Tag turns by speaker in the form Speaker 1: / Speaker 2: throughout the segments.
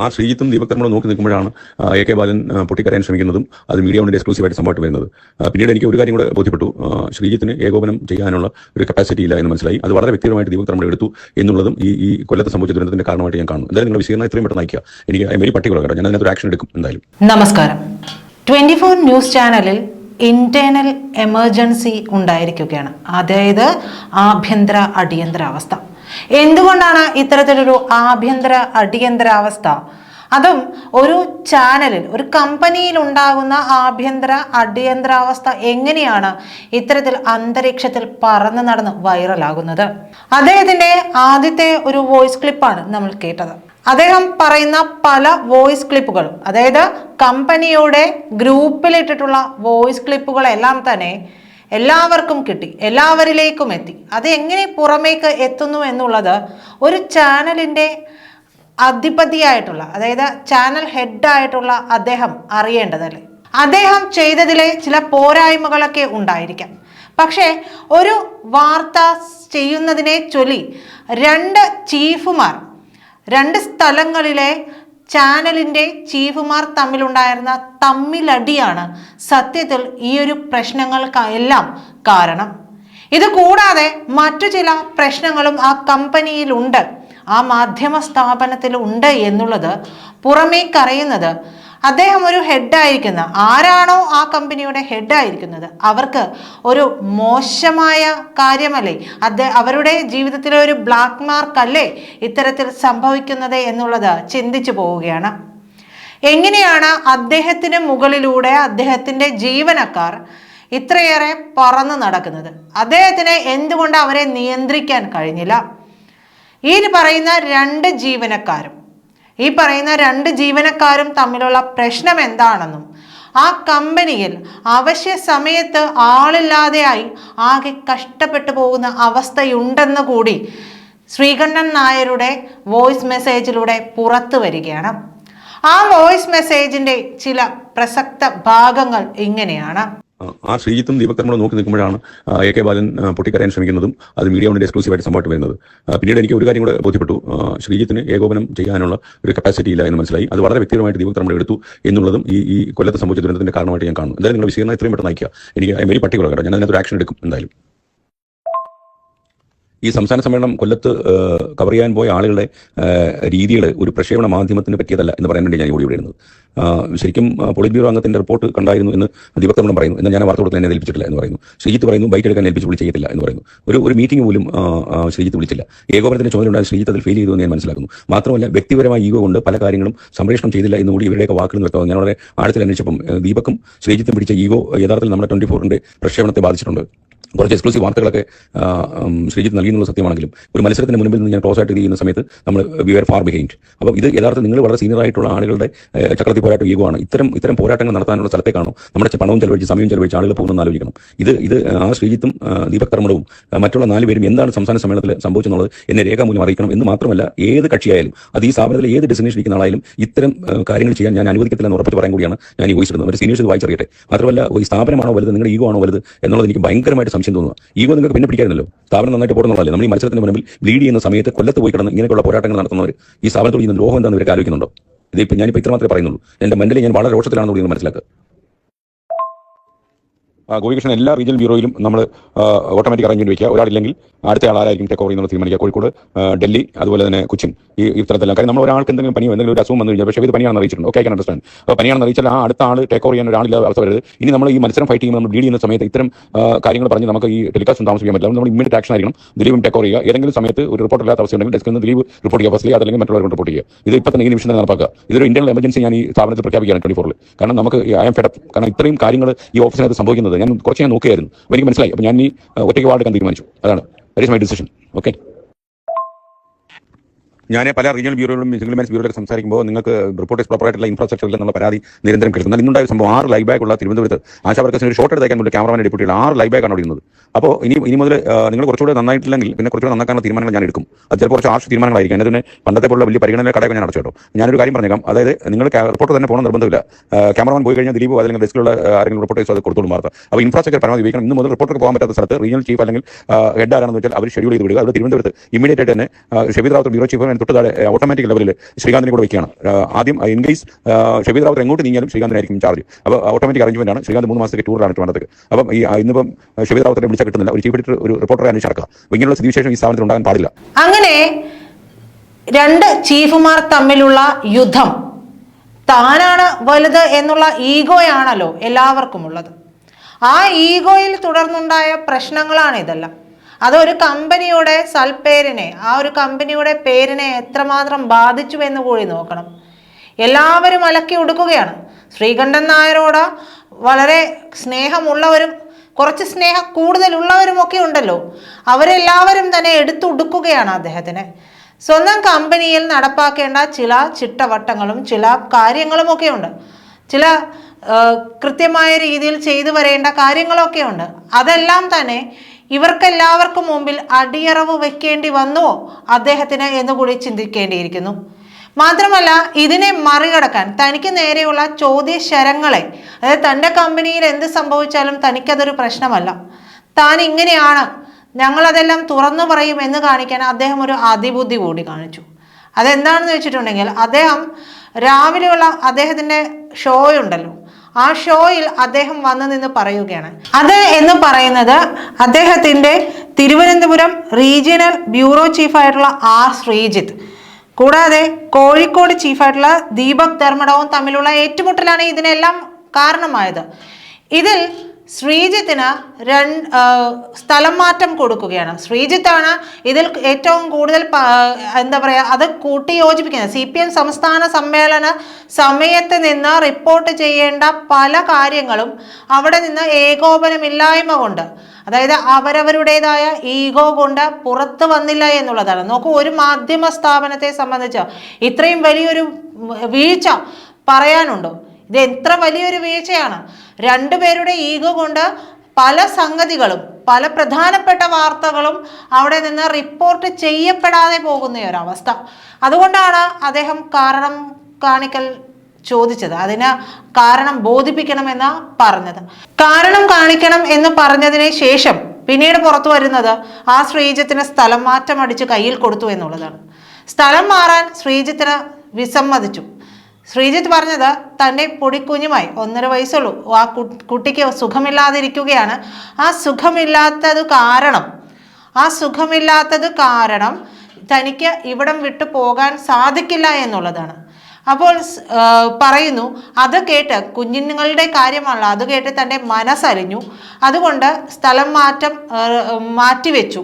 Speaker 1: ആ, ശ്രീജിത്തും ദീപക് തമ്മിൽ നോക്കി നിൽക്കുമ്പോഴാണ് എ കെ ബാലൻ പൊട്ടിക്കരയാൻ ശ്രമിക്കുന്നതും അത് മീഡിയ കൊണ്ട് എക്സ്ക്ലൂസീവായിട്ട് സംഭവമായിട്ട് വരുന്നത്. പിന്നീട് എനിക്ക് ഒരു കാര്യം കൂടെ ബോധ്യപ്പെട്ടു. ശ്രീജിത്തിന് ഏകോപനം ചെയ്യാനുള്ള ഒരു കപ്പാസിറ്റി ഇല്ല എന്ന് മനസ്സിലായി. അത് വളരെ വ്യക്തിപരമായിട്ട് ദീപക് തമ്മിൽ എടുത്തു എന്നുള്ളതും ഈ ഈ കൊല്ലത്ത് സംഭവിച്ച ദുരന്തത്തിന്റെ കാരണമായിട്ട് ഞാൻ കാണുന്നു. എന്തായാലും നിങ്ങൾ വിശീകരണം ഇത്രയും പെട്ടെന്ന് അയക്കുക എനിക്ക് വെരി പർട്ടിക്കുലർ കേട്ടോ. ഞാൻ അതിനകത്ത് ആക്ഷൻ എടുക്കും എന്തായാലും.
Speaker 2: നമസ്കാരം. ട്വന്റി ഫോർ ന്യൂസ് ചാനലിൽ ഇന്റേണൽ എമർജൻസി ഉണ്ടായിരിക്കുകയാണ്. അതായത് ആഭ്യന്തര അടിയന്തരാവസ്ഥ. എന്തുകൊണ്ടാണ് ഇത്തരത്തിലൊരു ആഭ്യന്തര അടിയന്തരാവസ്ഥ? അതും ഒരു ചാനലിൽ ഒരു കമ്പനിയിൽ ഉണ്ടാകുന്ന ആഭ്യന്തര അടിയന്തരാവസ്ഥ എങ്ങനെയാണ് ഇത്തരത്തിൽ അന്തരീക്ഷത്തിൽ പറന്ന് നടന്ന് വൈറലാകുന്നത്? അദ്ദേഹത്തിന്റെ ആദ്യത്തെ ഒരു വോയിസ് ക്ലിപ്പാണ് നമ്മൾ കേട്ടത്. അദ്ദേഹം പറയുന്ന പല വോയിസ് ക്ലിപ്പുകളും അതായത് കമ്പനിയുടെ ഗ്രൂപ്പിലിട്ടിട്ടുള്ള വോയിസ് ക്ലിപ്പുകളെല്ലാം തന്നെ എല്ലാവർക്കും കിട്ടി എല്ലാവരിലേക്കും എത്തി. അത് എങ്ങനെ പുറമേക്ക് എത്തുന്നു എന്നുള്ളത് ഒരു ചാനലിന്റെ അധിപതിയായിട്ടുള്ള അതായത് ചാനൽ ഹെഡായിട്ടുള്ള അദ്ദേഹം അറിയേണ്ടതല്ലേ? അദ്ദേഹം ചെയ്തതിലെ ചില പോരായ്മകളൊക്കെ ഉണ്ടായിരിക്കാം. പക്ഷേ ഒരു വാർത്ത ചെയ്യുന്നതിനെ ചൊല്ലി രണ്ട് ചീഫുമാർ രണ്ട് സ്ഥലങ്ങളിലെ ചാനലിന്റെ ചീഫുമാർ തമ്മിലുണ്ടായിരുന്ന തമ്മിലടിയാണ് സത്യത്തിൽ ഈ ഒരു പ്രശ്നങ്ങൾക്കെല്ലാം കാരണം. ഇത് കൂടാതെ മറ്റു ചില പ്രശ്നങ്ങളും ആ കമ്പനിയിലുണ്ട്. ആ മാധ്യമ സ്ഥാപനത്തിലുണ്ട് എന്നുള്ളത് പുറമേക്കറിയുന്നത് അദ്ദേഹം ഒരു ഹെഡായിരിക്കുന്ന ആരാണോ ആ കമ്പനിയുടെ ഹെഡായിരിക്കുന്നത് അവർക്ക് ഒരു മോശമായ കാര്യമല്ലേ? അദ്ദേഹം അവരുടെ ജീവിതത്തിലെ ഒരു ബ്ലാക്ക് മാർക്ക് അല്ലേ ഇത്തരത്തിൽ സംഭവിക്കുന്നത് എന്നുള്ളത് ചിന്തിച്ചു പോവുകയാണ്. എങ്ങനെയാണ് അദ്ദേഹത്തിന് മുകളിലൂടെ അദ്ദേഹത്തിന്റെ ജീവനക്കാർ ഇത്രയേറെ പറന്നു നടക്കുന്നത്? അദ്ദേഹത്തിന് എന്തുകൊണ്ട് അവരെ നിയന്ത്രിക്കാൻ കഴിഞ്ഞില്ല? ഈ പറയുന്ന രണ്ട് ജീവനക്കാരും ഈ പറയുന്ന രണ്ട് ജീവനക്കാരും തമ്മിലുള്ള പ്രശ്നം എന്താണെന്നും ആ കമ്പനിയിൽ അവശ്യ സമയത്ത് ആളില്ലാതെയായി ആകെ കഷ്ടപ്പെട്ടു പോകുന്ന അവസ്ഥയുണ്ടെന്ന് കൂടി ശ്രീകണ്ഠൻ നായരുടെ വോയിസ് മെസ്സേജിലൂടെ പുറത്തു വരികയാണ്. ആ വോയിസ് മെസ്സേജിന്റെ ചില പ്രസക്ത ഭാഗങ്ങൾ ഇങ്ങനെയാണ്.
Speaker 1: ആ, ശ്രീജിത്തും ദീപക് തമ്മിൽ നോക്കി നിൽക്കുമ്പോഴാണ് എ കെ ബാലൻ പൊട്ടിക്കരയാൻ ശ്രമിക്കുന്നതും അത് മീഡിയ കൊണ്ട് എക്സ്ക്ലൂസീവായിട്ട് സംഭവമായിട്ട് വരുന്നത്. പിന്നീട് എനിക്ക് ഒരു കാര്യം കൂടെ ബോധ്യപ്പെട്ടു. ശ്രീജിത്തിന് ഏകോപനം ചെയ്യാനുള്ള ഒരു കപ്പാസിറ്റി ഇല്ല എന്ന് മനസ്സിലായി. അത് വളരെ വ്യക്തിപരമായിട്ട് ദീപക് നമ്മൾ എടുത്തു എന്നുള്ളതും ഈ ഈ കൊല്ലത്ത് സംഭവിച്ച ദുരന്തത്തിന്റെ കാരണമായിട്ട് ഞാൻ കാണുന്നു. എന്തായാലും നിങ്ങൾ വിശീകരണം എത്രയും പെട്ടെന്ന് അയക്കുക എനിക്ക് വലിയ പർട്ടിക്കുലർ കേട്ടോ. ഞാൻ അതിനകത്ത് ഒരു ആക്ഷൻ എടുക്കും എന്തായാലും. ഈ സംസ്ഥാന സമ്മേളനം കൊല്ലത്ത് കവർ ചെയ്യാൻ പോയ ആളുകളുടെ രീതികൾ ഒരു പ്രക്ഷേപണ മാധ്യമത്തിന് പറ്റിയതല്ല എന്ന് പറയാൻ വേണ്ടി ഞാൻ ഇവിടെ വരുന്നത് ശരിക്കും പോളിറ്റ് ബ്യൂറോ അംഗത്തിന്റെ റിപ്പോർട്ട് കണ്ടായിരുന്നു എന്ന് ദീപക് തമ്മിൽ പറയുന്നു. എന്നാൽ ഞാൻ വാർത്ത കൊടുത്ത് എന്നെ ഏൽപ്പിച്ചിട്ടില്ല എന്ന് പറയുന്നു. ശ്രീജിത്ത് പറയുന്നു ബൈക്ക് എടുക്കാൻ ഏൽപ്പിച്ച് വിളി ചെയ്യത്തില്ല എന്ന് പറയുന്നു. ഒരു ഒരു മീറ്റിംഗ് പോലും ശ്രീജിത്ത് വിളിച്ചില്ല. ഏകോപനത്തിന്റെ ചുമതലയുണ്ടായ ശ്രീജിത്ത് അതിൽ ഫെയിൽ ചെയ്തു എന്ന് ഞാൻ മനസ്സിലാക്കുന്നു. മാത്രമല്ല വ്യക്തിപരമായ ഈഗോ കൊണ്ട് പല കാര്യങ്ങളും സംപ്രേഷണം ചെയ്തില്ല എന്ന് കൂടി ഇവരുടെയൊക്കെ വാക്കുകൾ നിന്ന് ഞാൻ വളരെ ആഴത്തിൽ അന്വേഷിച്ചപ്പം ദീപക്കും ശ്രീജിത്തും പിടിച്ച ഈഗോ യഥാർത്ഥത്തിൽ നമ്മുടെ ട്വന്റി ഫോറിന്റെ പ്രക്ഷേപണത്തെ ബാധിച്ചിട്ടുണ്ട്. കുറച്ച് എക്സ്ക്ലൂസീവ് വാർത്തകളൊക്കെ ശ്രീജിത്ത് നൽകിയെന്നുള്ള സത്യമാണെങ്കിലും ഒരു മത്സരത്തിന് മുൻപിൽ നിന്ന് ഞാൻ ക്ലോസ് ആയിട്ട് ചെയ്യുന്ന സമയത്ത് നമ്മൾ വി ആർ ഫാർ ബിഹൈൻഡ് അപ്പോൾ ഇത് യഥാർത്ഥം നിങ്ങൾ വളരെ സീനിയർ ആയിട്ടുള്ള ആളുകളുടെ ചക്രത്തി പോരാട്ടം ഈഗോ ഇത്തരം ഇത്തരം പോരാട്ടങ്ങൾ നടത്താനുള്ള സ്ഥലത്തേക്കാണോ നമ്മുടെ പണവും ചെലവഴിച്ച് സമയം ചെലവഴിച്ച് ആളുകൾ പോകുന്നതെന്ന് ആലോചിക്കണം. ഇത് ഇത് ആ ശ്രീജിത്തും ദീപക് കർമ്മടവും മറ്റുള്ള നാല് പേരും എന്താണ് സംസ്ഥാന സമ്മേളനത്തിൽ സംഭവിച്ചെന്നുള്ളത് എന്നെ രേഖാമൂലം അറിയിക്കണം. എന്ന് മാത്രമല്ല ഏത് കക്ഷിയായാലും അത് ഈ സ്ഥാപനത്തിൽ ഏത് ഡെസിഗ്നേഷൻ ഇരിക്കുന്ന ആളായാലും ഇത്തരം കാര്യങ്ങൾ ചെയ്യാൻ ഞാൻ അനുവദിക്കത്തില്ല എന്ന് ഉറപ്പിച്ച് പറയാൻ കൂടിയാണ് ഞാൻ ഈ വോയിസ് ഇടുന്നത്. ഒരു സീനിയേഴ്സ് വായിച്ചറിയട്ടെ. മാത്രമല്ല ഈ സ്ഥാപനമാണോ വലുത് നിങ്ങളുടെ ഈഗോ ആണോ വലുത് എന്നുള്ളത് എനിക്ക് ഭയങ്കരമായിട്ട് സംശയം തോന്നുക. ഈഗോ നിങ്ങൾക്ക് പിന്നെ പിടിക്കാറില്ലല്ലോ സ്ഥാപനം നന്നായിട്ട് പോകുന്നതല്ലേ നമ്മൾ ഈ മത്സരത്തിന് മുമ്പിൽ ബ്ലീഡ് ചെയ്യുന്ന സമയത്ത് കൊല്ലത്ത് പോയി കിടന്ന് ഇങ്ങനെയുള്ള പോരാട്ടങ്ങൾ നടത്തുന്നവർ ഈ സ്ഥാപനത്തോട് ചെയ്യുന്ന ലോഹം എന്താണെന്ന് ഇവർക്ക് ആലോചിക്കുന്നുണ്ടോ? ഇതിപ്പോൾ ഞാനിപ്പോൾ ഇത്ര മാത്രമേ പറയുന്നുള്ളൂ. എന്റെ മെന്റലി ഞാൻ വളരെ രോഷത്തിലാണെന്ന് ഒന്ന് മനസ്സിലാക്കുക. ഗോപികൃഷ്ണൻ എല്ലാ റീജിയൽ ബ്യൂറോയിലും നമ്മൾ ഓട്ടോമാറ്റിക് അറേഞ്ച്മെന്റ് വയ്ക്കുക ഒരാളില്ലെങ്കിൽ അടുത്ത ആൾ ആരായിരിക്കും ടേക്ക് ഓവർ തീരുമാനിക്കുക. കോഴിക്കോട് ഡൽഹി അതുപോലെ തന്നെ കൊച്ചിൻ ഈ ഇത്തരത്തിലെല്ലാം. കാര്യം നമ്മൾ ഒരാൾക്ക് എന്തെങ്കിലും പനിയോ എന്തെങ്കിലും ഒരു അസുഖം വന്നു കഴിഞ്ഞാൽ പക്ഷേ ഇത് പനിയാണെന്ന് അറിയിച്ചിട്ടുണ്ട്. ഓക്കെ ഐ അണ്ടർസ്റ്റാൻഡ് അപ്പോൾ പനിയാണെന്ന് അറിയിച്ചാൽ ആ അടുത്ത ആൾ ടേക്ക് ഓവർ ചെയ്യാൻ ഒരാളില്ലാതെ അവസ്ഥ വരരുത്. ഇനി നമ്മൾ ഈ മത്സരം ഫൈറ്റ് ചെയ്യുമ്പോൾ നമ്മൾ ഡീഡ് ചെയ്യുന്ന സമയത്ത് ഇത്തരം കാര്യങ്ങൾ പറഞ്ഞ് നമുക്ക് ഈ ടെലികാസ്റ്റ് താമസിക്കാൻ പറ്റില്ല. നമ്മൾ ഇമ്മീഡിയറ്റ് ആക്ഷൻ ആയിരിക്കണം. ദിലീപും ടേക്ക് ഓവർ ചെയ്യുക. ഏതെങ്കിലും സമയത്ത് ഒരു റിപ്പോർട്ട് ഇല്ലാത്ത അവസ്ഥ ഉണ്ടെങ്കിൽ ഡെസ്കിൽ നിന്ന് ദിലീപ് റിപ്പോർട്ട് ചെയ്യുക. ഫസ്റ്റ് അല്ലെങ്കിൽ മറ്റുള്ളവർ റിപ്പോർട്ട് ചെയ്യുക. ഇത് ഇപ്പം ഈ നിമിഷം നടപ്പാക്കുക. ഇതൊരു ഇന്ത്യൻ എമർജൻസി ഞാൻ ഈ സ്ഥാപനത്തിൽ പ്രഖ്യാപിക്കുകയാണ് ട്വന്റി ഫോറിൽ കാരണം നമുക്ക് ഐ എം ഫെഡപ്പ് കാരണം ഇത്രയും കാര്യങ്ങൾ ഈ ഓഫീസിനകത്ത് സംഭവിക്കുന്നത് ഞാൻ കുറച്ച് ഞാൻ നോക്കിയായിരുന്നു അപ്പോൾ എനിക്ക് മനസ്സിലായി. അപ്പോൾ ഞാൻ ഈ ഒറ്റയ്ക്ക് വാർഡ് എടുക്കാൻ തീരുമാനിച്ചു. അതാണ്. That is my decision okay ഞാൻ പല റീജിയണൽ ബ്യൂറോകളും സിംഗിൾ മാൻസ് ബ്യൂറോയിലൊക്കെ സംസാരിക്കുമ്പോൾ നിങ്ങൾക്ക് റിപ്പോർട്ടേഴ്സ് പ്രോപ്പറായിട്ടുള്ള ഇൻഫ്രാസ്ട്രക്ചർ എന്നുള്ള പരാതി നിരന്തരം കിട്ടും. എന്നാൽ ഇന്നുണ്ടായ സംഭവം ആറ് ലൈവ് ബാക്ക് ഉള്ള തിരുവനന്തപുരത്ത് ആശാ വർക്കേഴ്സിന് ഒരു ഷോട്ട് എടുത്തേക്കാൻ വേണ്ടി ക്യാമറമാൻ ഡെപ്യൂട്ടികൾ ആറ് ലൈവ് ബാഗ് ആണ് അപ്പോൾ ഇനി ഇനി മുതൽ നിങ്ങൾ കുറച്ചുകൂടെ നന്നായിട്ടില്ലെങ്കിൽ പിന്നെ കുറച്ചുകൂടെ നന്നാക്കാനുള്ള തീരുമാനങ്ങൾ ഞാൻ എടുക്കും. അത് ചിലപ്പോൾ കുറച്ച് ആർഷ് തീരുമാനങ്ങളായിരിക്കും. അതിന് പണ്ടത്തെ പോലുള്ള വലിയ പരിഗണന കടയൊക്കെ ഞാൻ അടച്ചു ഞാനൊരു കാര്യം പറഞ്ഞേക്കാം. അതായത് നിങ്ങൾ റിപ്പോർട്ട് തന്നെ പോകണം നിർബന്ധമില്ല. ക്യാമറമാൻ പോയി കഴിഞ്ഞാൽ ദിലീപ് അല്ലെങ്കിൽ ഡെസ്കിലുള്ള ആരെങ്കിലും റിപ്പോർട്ടേഴ്സ് അത് കൊടുത്തോളും വാർത്ത. അപ്പോൾ ഇൻഫ്രാസ്ട്രക്ചർ പരമാവധി ഉപയോഗിക്കണം. ഇന്ന് മുതൽ റിപ്പോർട്ടർക്ക് പോകാൻ പറ്റാത്ത സ്ഥലത്ത് റീജിയണൽ ചീഫ് അല്ലെങ്കിൽ ഹെഡ് ആരാണെന്ന് വെച്ചാൽ അവർ ഷെഡ്യൂൾ ചെയ്ത് വിടുക. അത് തിരുവനന്തപുരത്ത് ഇമ്മീഡിയറ്റ് ആയിട്ട് തന്നെ ആ, റാവത്ത് ബ്യൂറോ ചീഫ് പറയുന്നത് തൊട്ട് താഴെ ഓട്ടോമാറ്റിക് ലെവലിൽ ശ്രീകാന്തിനെ കൂടെ വയ്ക്കുകയാണ് ആദ്യം ഇൻ കേസ് ഷബീദ് റാവത്ത് എങ്ങോട്ട് നീങ്ങിയാലും ശ്രീകാന്തിനായിരിക്കും ചാർജ് അപ്പോൾ ഓട്ടോമാറ്റിക് അറേഞ്ച്മെന്റ് ആണ്. ശ്രീകാന്ത് മൂന്ന് മാസത്തേക്ക് ടൂറാണ് വേണ്ടത് അപ്പം ഈ ഇന്നിപ്പം ഷബീദ് റാവത്തിനെ വിളിച്ചാൽ കിട്ടുന്നില്ല. ഒരു ചീഫ് എഡിറ്റർ ഒരു റിപ്പോർട്ടർ അന്വേഷിച്ച് നടക്കുക ഇങ്ങനെയുള്ള സ്ഥിതിവിശേഷം ഈ സ്ഥാപനത്തിൽ ഉണ്ടാകാൻ പാടില്ല.
Speaker 2: അങ്ങനെ രണ്ട് ചീഫുമാർ തമ്മിലുള്ള യുദ്ധം താനാണ് വലുത് എന്നുള്ള ഈഗോയാണല്ലോ എല്ലാവർക്കും ഉള്ളത് ആ ഈഗോയിൽ തുടർന്നുണ്ടായ പ്രശ്നങ്ങളാണ് ഇതെല്ലാം. അതൊരു കമ്പനിയുടെ സൽപ്പേരിനെ ആ ഒരു കമ്പനിയുടെ പേരിനെ എത്രമാത്രം ബാധിച്ചു എന്ന് കൂടി നോക്കണം. എല്ലാവരും അലക്കി ഒടുക്കുകയാണ് ശ്രീകണ്ഠൻ നായരോട് വളരെ സ്നേഹമുള്ളവരും കുറച്ച് സ്നേഹം കൂടുതലുള്ളവരും ഒക്കെ ഉണ്ടല്ലോ. അവരെല്ലാവരും തന്നെ എടുത്തുടുക്കുകയാണ് അദ്ദേഹത്തിന്. സ്വന്തം കമ്പനിയിൽ നടപ്പാക്കേണ്ട ചില ചിട്ടവട്ടങ്ങളും ചില കാര്യങ്ങളും ഒക്കെ ഉണ്ട്. ചില കൃത്യമായ രീതിയിൽ ചെയ്തു വരേണ്ട കാര്യങ്ങളൊക്കെ ഉണ്ട്. അതെല്ലാം തന്നെ ഇവർക്കെല്ലാവർക്കും മുമ്പിൽ അടിയറവ് വെക്കേണ്ടി വന്നുവോ അദ്ദേഹത്തിന് എന്നുകൂടി ചിന്തിക്കേണ്ടിയിരിക്കുന്നു. മാത്രമല്ല ഇതിനെ മറികടക്കാൻ തനിക്ക് നേരെയുള്ള ചോദ്യശരങ്ങളെ അതായത് തന്റെ കമ്പനിയിൽ എന്ത് സംഭവിച്ചാലും തനിക്കതൊരു പ്രശ്നമല്ല. താൻ ഇങ്ങനെയാണ് ഞങ്ങളതെല്ലാം തുറന്നു പറയും എന്ന് കാണിക്കാൻ അദ്ദേഹം ഒരു അതിബുദ്ധി കൂടി കാണിച്ചു. അതെന്താണെന്ന് വെച്ചിട്ടുണ്ടെങ്കിൽ അദ്ദേഹം രാവിലെയുള്ള അദ്ദേഹത്തിന്റെ ഷോ ഉണ്ടല്ലോ ആ ഷോയിൽ അദ്ദേഹം വന്നു നിന്ന് പറയുകയാണ്. അത് എന്ന് പറയുന്നത് അദ്ദേഹത്തിന്റെ തിരുവനന്തപുരം റീജിയണൽ ബ്യൂറോ ചീഫായിട്ടുള്ള ആർ ശ്രീജിത്ത്. കൂടാതെ കോഴിക്കോട് ചീഫായിട്ടുള്ള ദീപക് ധർമ്മടവും തമ്മിലുള്ള ഏറ്റുമുട്ടലാണ് ഇതിനെല്ലാം കാരണമായത്. ഇതിൽ ശ്രീജിത്തിന് രണ്ട് സ്ഥലം മാറ്റം കൊടുക്കുകയാണ്. ശ്രീജിത്താണ് ഇതിൽ ഏറ്റവും കൂടുതൽ എന്താ പറയുക അത് കൂട്ടി യോജിപ്പിക്കുന്നത് സി പി എം സംസ്ഥാന സമ്മേളന സമയത്ത് നിന്ന് റിപ്പോർട്ട് ചെയ്യേണ്ട പല കാര്യങ്ങളും അവിടെ നിന്ന് ഏകോപനമില്ലായ്മ കൊണ്ട് അതായത് അവരവരുടേതായ ഈഗോ കൊണ്ട് പുറത്തു വന്നില്ല എന്നുള്ളതാണ്. നോക്കൂ ഒരു മാധ്യമ സ്ഥാപനത്തെ സംബന്ധിച്ച് ഇത്രയും വലിയൊരു വീഴ്ച പറയാനുണ്ടോ? ഇത് എത്ര വലിയൊരു വീഴ്ചയാണ്. രണ്ടുപേരുടെ ഈഗോ കൊണ്ട് പല സംഗതികളും പല പ്രധാനപ്പെട്ട വാർത്തകളും അവിടെ നിന്ന് റിപ്പോർട്ട് ചെയ്യപ്പെടാതെ പോകുന്ന ഒരവസ്ഥ അതുകൊണ്ടാണ് അദ്ദേഹം കാരണം കാണിക്കൽ ചോദിച്ചത്. അതിന് കാരണം ബോധിപ്പിക്കണമെന്ന് പറഞ്ഞത്. കാരണം കാണിക്കണം എന്ന് പറഞ്ഞതിന് ശേഷം പിന്നീട് പുറത്തു വരുന്നത് ആ ശ്രീജിത്തിന് സ്ഥലം മാറ്റം അടിച്ച് കയ്യിൽ കൊടുത്തു എന്നുള്ളതാണ്. സ്ഥലം മാറാൻ ശ്രീജിത്തിന് വിസമ്മതിച്ചു. ശ്രീജിത്ത് പറഞ്ഞത് തന്റെ പൊടിക്കുഞ്ഞുമായി ഒന്നര വയസ്സുള്ളൂ. ആ കുട്ടിക്ക് സുഖമില്ലാതിരിക്കുകയാണ്. ആ സുഖമില്ലാത്തത് കാരണം ആ സുഖമില്ലാത്തത് കാരണം തനിക്ക് ഇവിടം വിട്ടു പോകാൻ സാധിക്കില്ല എന്നുള്ളതാണ്. അപ്പോൾ പറയുന്നു അത് കേട്ട് കുഞ്ഞുങ്ങളുടെ കാര്യമാണല്ലോ അത് കേട്ട് തന്റെ മനസ്സലിഞ്ഞു. അതുകൊണ്ട് സ്ഥലം മാറ്റം മാറ്റിവെച്ചു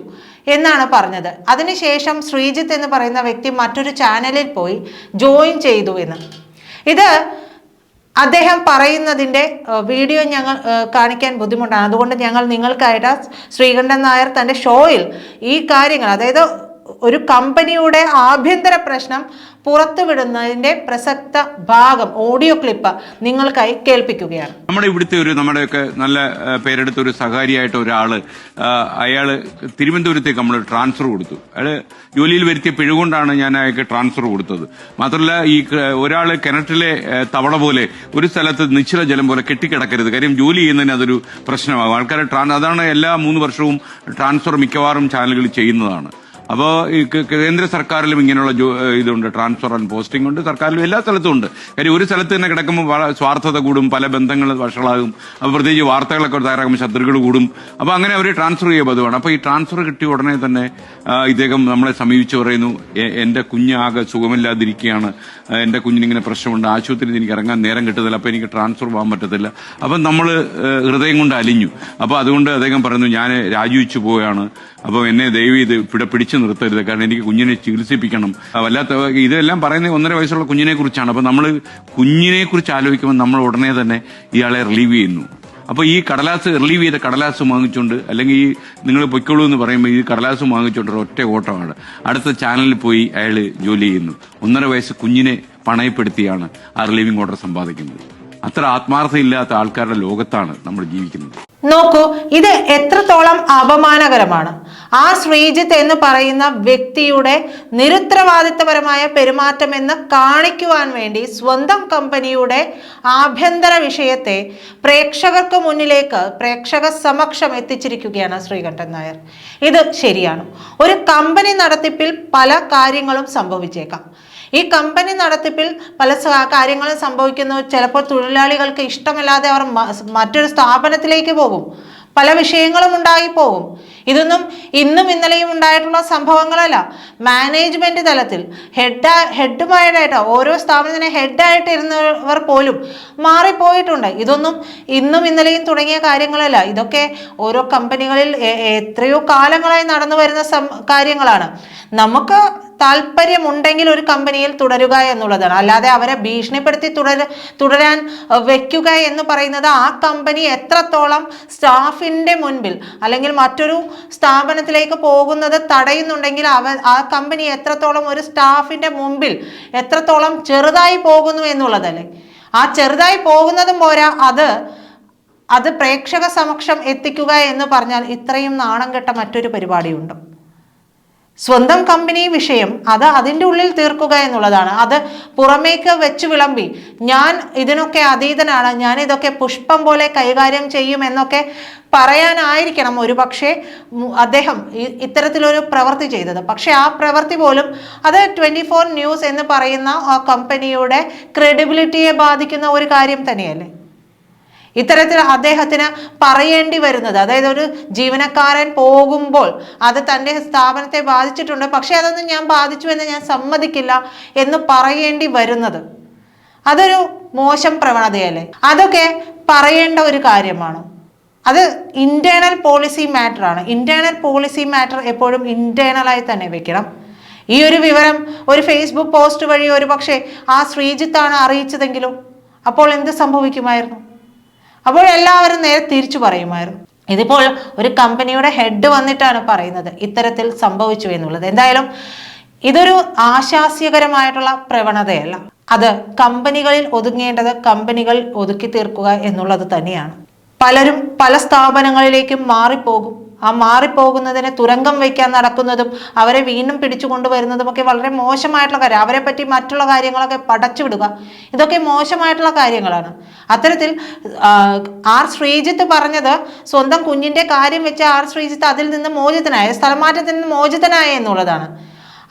Speaker 2: എന്നാണ് പറഞ്ഞത്. അതിനുശേഷം ശ്രീജിത്ത് എന്ന് പറയുന്ന വ്യക്തി മറ്റൊരു ചാനലിൽ പോയി ജോയിൻ ചെയ്തു എന്ന്. ഇത് അദ്ദേഹം പറയുന്നതിന്റെ വീഡിയോ ഞങ്ങൾ കാണിക്കാൻ ബുദ്ധിമുട്ടാണ്. അതുകൊണ്ട് ഞങ്ങൾ നിങ്ങൾക്കായിട്ട് ശ്രീകണ്ഠൻ നായർ തന്റെ ഷോയിൽ ഈ കാര്യങ്ങൾ അതായത് ഒരു കമ്പനിയുടെ ആഭ്യന്തര പ്രശ്നം പുറത്തുവിടുന്നതിന്റെ പ്രസക്ത ഭാഗം ഓഡിയോ ക്ലിപ്പ് നിങ്ങൾക്കായി കേൾപ്പിക്കുകയാണ്.
Speaker 3: നമ്മുടെ ഇവിടുത്തെ ഒരു നമ്മുടെയൊക്കെ നല്ല പേരെടുത്ത ഒരു സഹകാരിയായിട്ട് ഒരാൾ അയാൾ തിരുവനന്തപുരത്തേക്ക് നമ്മൾ ട്രാൻസ്ഫർ കൊടുത്തു. അയാൾ ജോലിയിൽ വരുത്തിയ പിഴകൊണ്ടാണ് ഞാൻ അയാൾക്ക് ട്രാൻസ്ഫർ കൊടുത്തത്. മാത്രമല്ല ഈ ഒരാൾ കിണറ്റിലെ തവള പോലെ ഒരു സ്ഥലത്ത് നിശ്ചല ജലം പോലെ കെട്ടിക്കിടക്കരുത്. കാര്യം ജോലി ചെയ്യുന്നതിന് അതൊരു പ്രശ്നമാകും. ആൾക്കാരെ അതാണ് എല്ലാ മൂന്ന് വർഷവും ട്രാൻസ്ഫർ മിക്കവാറും ചാനലുകൾ ചെയ്യുന്നതാണ്. അപ്പോൾ ഈ കേന്ദ്ര സർക്കാരിലും ഇങ്ങനെയുള്ള ഇതുണ്ട്. ട്രാൻസ്ഫർ ആൻഡ് പോസ്റ്റിംഗ് ഉണ്ട്. സർക്കാരിലും എല്ലാ സ്ഥലത്തും ഉണ്ട്. കാര്യം ഒരു സ്ഥലത്ത് തന്നെ കിടക്കുമ്പോൾ സ്വാർത്ഥത കൂടും പല ബന്ധങ്ങൾ വഷളാകും. അപ്പോൾ പ്രത്യേകിച്ച് വാർത്തകളൊക്കെ തയ്യാറാക്കുമ്പോൾ ശത്രുക്കൾ കൂടും. അപ്പോൾ അങ്ങനെ അവർ ട്രാൻസ്ഫർ ചെയ്യുക പതിവാണ് അപ്പോൾ ഈ ട്രാൻസ്ഫർ കിട്ടിയ ഉടനെ തന്നെ ഇദ്ദേഹം നമ്മളെ സമീപിച്ച് പറയുന്നു എന്റെ എന്റെ കുഞ്ഞ് ആകെ സുഖമില്ലാതിരിക്കുകയാണ്. എന്റെ കുഞ്ഞിനിങ്ങനെ പ്രശ്നമുണ്ട്. ആശുപത്രിയിൽ എനിക്ക് ഇറങ്ങാൻ നേരം കിട്ടുന്നില്ല അപ്പോൾ എനിക്ക് ട്രാൻസ്ഫർ പോകാൻ പറ്റത്തില്ല. അപ്പം നമ്മൾ ഹൃദയം കൊണ്ട് അലിഞ്ഞു. അപ്പോൾ അതുകൊണ്ട് അദ്ദേഹം പറയുന്നു ഞാൻ രാജിവെച്ചു പോവുകയാണ്. അപ്പോൾ എന്നെ ദയവ് ഇത് ഇവിടെ പിടിച്ചു നിർത്തരുത്. കാരണം എനിക്ക് കുഞ്ഞിനെ ചികിത്സിപ്പിക്കണം. വല്ലാത്ത ഇതെല്ലാം പറയുന്നത് ഒന്നര വയസ്സുള്ള കുഞ്ഞിനെ കുറിച്ചാണ്. അപ്പോൾ നമ്മൾ കുഞ്ഞിനെ കുറിച്ച് ആലോചിക്കുമ്പോൾ നമ്മൾ ഉടനെ തന്നെ ഇയാളെ റിലീവ് ചെയ്യുന്നു. അപ്പോൾ ഈ കടലാസ് റിലീവ് ചെയ്ത കടലാസ് വാങ്ങിച്ചുകൊണ്ട് അല്ലെങ്കിൽ ഈ നിങ്ങൾ പൊയ്ക്കോളൂ എന്ന് പറയുമ്പോൾ ഈ കടലാസ് വാങ്ങിച്ചുകൊണ്ട് ഒറ്റ ഓട്ടമാണ്. അടുത്ത ചാനലിൽ പോയി അയാൾ ജോലി ചെയ്യുന്നു. ഒന്നര വയസ്സ് കുഞ്ഞിനെ പണയപ്പെടുത്തിയാണ് ആ റിലീവിംഗ് ഓർഡർ സമ്പാദിക്കുന്നത്. അത്ര ആത്മാർത്ഥയില്ലാത്ത ആൾക്കാരുടെ ലോകത്താണ് നമ്മൾ ജീവിക്കുന്നത്.
Speaker 2: നോക്കൂ ഇത് എത്രത്തോളം അപമാനകരമാണ്. ആ ശ്രീജിത്ത് എന്ന് പറയുന്ന വ്യക്തിയുടെ നിരുത്തരവാദിത്തപരമായ പെരുമാറ്റം എന്ന് കാണിക്കുവാൻ വേണ്ടി സ്വന്തം കമ്പനിയുടെ ആഭ്യന്തര വിഷയത്തെ പ്രേക്ഷകർക്ക് മുന്നിലേക്ക് പ്രേക്ഷക സമക്ഷം എത്തിച്ചിരിക്കുകയാണ് ശ്രീകണ്ഠൻ നായർ. ഇത് ശരിയാണ്. ഒരു കമ്പനി നടത്തിപ്പിൽ പല കാര്യങ്ങളും സംഭവിച്ചേക്കാം. ഈ കമ്പനി നടത്തിപ്പിൽ പല കാര്യങ്ങളും സംഭവിക്കുന്നു. ചിലപ്പോൾ തൊഴിലാളികൾക്ക് ഇഷ്ടമല്ലാതെ അവർ മറ്റൊരു സ്ഥാപനത്തിലേക്ക് പോകും. പല വിഷയങ്ങളും ഉണ്ടായിപ്പോവും. ഇതൊന്നും ഇന്നും ഇന്നലെയും ഉണ്ടായിട്ടുള്ള സംഭവങ്ങളല്ല. മാനേജ്മെന്റ് തലത്തിൽ ഹെഡ് ഹെഡുമായിട്ടോ ഓരോ സ്ഥാപനത്തിന് ഹെഡായിട്ട് ഇരുന്നവർ പോലും മാറിപ്പോയിട്ടുണ്ട്. ഇതൊന്നും ഇന്നും ഇന്നലെയും തുടങ്ങിയ കാര്യങ്ങളല്ല. ഇതൊക്കെ ഓരോ കമ്പനികളിൽ എത്രയോ കാലങ്ങളായി നടന്നു വരുന്ന കാര്യങ്ങളാണ്. നമുക്ക് താല്പര്യമുണ്ടെങ്കിൽ ഒരു കമ്പനിയിൽ തുടരുക എന്നുള്ളതാണ്. അല്ലാതെ അവരെ ഭീഷണിപ്പെടുത്തി തുടര തുടരാൻ വെക്കുക എന്ന് പറയുന്നത് ആ കമ്പനി എത്രത്തോളം സ്റ്റാഫിന്റെ മുൻപിൽ അല്ലെങ്കിൽ മറ്റൊരു സ്ഥാപനത്തിലേക്ക് പോകുന്നത് തടയുന്നുണ്ടെങ്കിൽ അവ ആ കമ്പനി എത്രത്തോളം ഒരു സ്റ്റാഫിന്റെ മുമ്പിൽ എത്രത്തോളം ചെറുതായി പോകുന്നു എന്നുള്ളതല്ലേ. ആ ചെറുതായി പോകുന്നതും പോരാ അത് അത് പ്രേക്ഷക സമക്ഷം എത്തിക്കുക എന്ന് പറഞ്ഞാൽ ഇത്രയും നാണം കെട്ട മറ്റൊരു പരിപാടിയുണ്ട്. സ്വന്തം കമ്പനി വിഷയം അത് അതിന്റെ ഉള്ളിൽ തീർക്കുക എന്നുള്ളതാണ്. അത് പുറമേക്ക് വെച്ച് വിളമ്പി ഞാൻ ഇതിനൊക്കെ അതീതനാണ് ഞാൻ ഇതൊക്കെ പുഷ്പം പോലെ കൈകാര്യം ചെയ്യും എന്നൊക്കെ പറയാനായിരിക്കണം ഒരു പക്ഷേ അദ്ദേഹം ഇത്തരത്തിലൊരു പ്രവൃത്തി ചെയ്തത്. പക്ഷേ ആ പ്രവൃത്തി പോലും അത് ട്വന്റി ഫോർ ന്യൂസ് എന്ന് പറയുന്ന ആ കമ്പനിയുടെ ക്രെഡിബിലിറ്റിയെ ബാധിക്കുന്ന ഒരു കാര്യം തന്നെയല്ലേ? ഇത്തരത്തിൽ അദ്ദേഹത്തിന് പറയേണ്ടി വരുന്നത്. അതായത് ഒരു ജീവനക്കാരൻ പോകുമ്പോൾ അത് തന്റെ സ്ഥാപനത്തെ ബാധിച്ചിട്ടുണ്ട്. പക്ഷേ അതൊന്നും ഞാൻ ബാധിച്ചു എന്ന് ഞാൻ സമ്മതിക്കില്ല എന്ന് പറയേണ്ടി വരുന്നത്. അതൊരു മോശം പ്രവണതയല്ലേ? അതൊക്കെ പറയേണ്ട ഒരു കാര്യമാണ്. അത് ഇന്റേണൽ പോളിസി മാറ്റർ ആണ്. ഇന്റേണൽ പോളിസി മാറ്റർ എപ്പോഴും ഇന്റേണലായി തന്നെ വെക്കണം. ഈ ഒരു വിവരം ഒരു ഫേസ്ബുക്ക് പോസ്റ്റ് വഴി ഒരു പക്ഷേ ആ ശ്രീജിത്താണ് അറിയിച്ചതെങ്കിലും അപ്പോൾ എന്ത് സംഭവിക്കുമായിരുന്നു? അപ്പോൾ എല്ലാവരും നേരെ തിരിച്ചു പറയുമായിരുന്നു. ഇതിപ്പോൾ ഒരു കമ്പനിയുടെ ഹെഡ് വന്നിട്ടാണ് പറയുന്നത് ഇത്തരത്തിൽ സംഭവിച്ചു എന്നുള്ളത്. എന്തായാലും ഇതൊരു ആശാസ്യകരമായിട്ടുള്ള പ്രവണതയല്ല. അത് കമ്പനികളിൽ ഒതുങ്ങേണ്ടത് കമ്പനികൾ ഒതുക്കി തീർക്കുക എന്നുള്ളത് തന്നെയാണ്. പലരും പല സ്ഥാപനങ്ങളിലേക്കും മാറിപ്പോകും. ആ മാറിപ്പോകുന്നതിനെ തുരങ്കം വയ്ക്കാൻ നടക്കുന്നതും അവരെ വീണ്ടും പിടിച്ചു കൊണ്ടുവരുന്നതുമൊക്കെ വളരെ മോശമായിട്ടുള്ള കാര്യം. അവരെ പറ്റി മറ്റുള്ള കാര്യങ്ങളൊക്കെ പടച്ചുവിടുക ഇതൊക്കെ മോശമായിട്ടുള്ള കാര്യങ്ങളാണ്. അത്തരത്തിൽ ആർ ശ്രീജിത്ത് പറഞ്ഞത് സ്വന്തം കുഞ്ഞിന്റെ കാര്യം വെച്ച് ആർ ശ്രീജിത്ത് അതിൽ നിന്ന് മോചിതനായ സ്ഥലമാറ്റത്തിൽ നിന്ന് മോചിതനായ എന്നുള്ളതാണ്.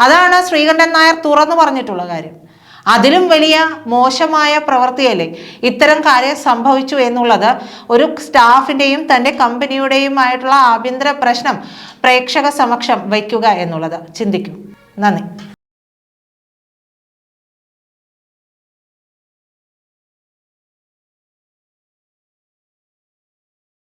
Speaker 2: അതാണ് ശ്രീകണ്ഠൻ നായർ തുറന്നു പറഞ്ഞിട്ടുള്ള കാര്യം. അതിലും വലിയ മോശമായ പ്രവൃത്തിയല്ലേ? ഇത്തരം കാര്യം സംഭവിച്ചു എന്നുള്ളത് ഒരു സ്റ്റാഫിന്റെയും തന്റെ കമ്പനിയുടെയുമായിട്ടുള്ള ആഭ്യന്തര പ്രശ്നം പ്രേക്ഷക സമക്ഷം വയ്ക്കുക എന്നുള്ളത്. ചിന്തിക്കും. നന്ദി.